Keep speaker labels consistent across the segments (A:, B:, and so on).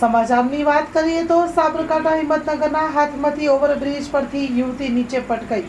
A: સમાચારની વાત કરીએ તો સાબરકાંઠા હિંમતનગરના હાથમાંથી ઓવરબ્રિજ પરથી યુવતી નીચે પટકાઈ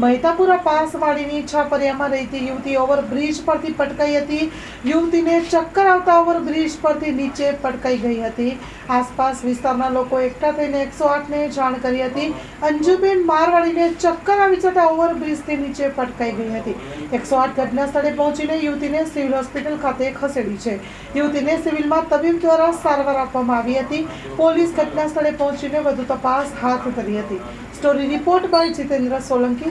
A: મહેતાપુરા પાસવાડીની છાપરિયામાં રહેતી યુવતી ઓવરબ્રિજ પરથી પટકાઈ હતી. યુવતીને ચક્કર આવતા ઓવરબ્રિજ પરથી નીચે પટકાઈ ગઈ હતી. આસપાસ વિસ્તારના લોકો એકઠા થઈને એકસો આઠને જાણ કરી હતી. અંજુબેન મારવાડીને ચક્કર આવી જતા ઓવરબ્રિજથી નીચે પટકાઈ ગઈ હતી. એકસો આઠ ઘટના સ્થળે પહોંચીને યુવતીને સિવિલ હોસ્પિટલ ખાતે ખસેડી છે. યુવતીને સિવિલમાં તબીબ દ્વારા સારવાર આપવામાં આવી હતી. પોલીસ ઘટના સ્થળે પહોંચીને વધુ તપાસ હાથ ધરી હતી. Story report by Jitendra Solanki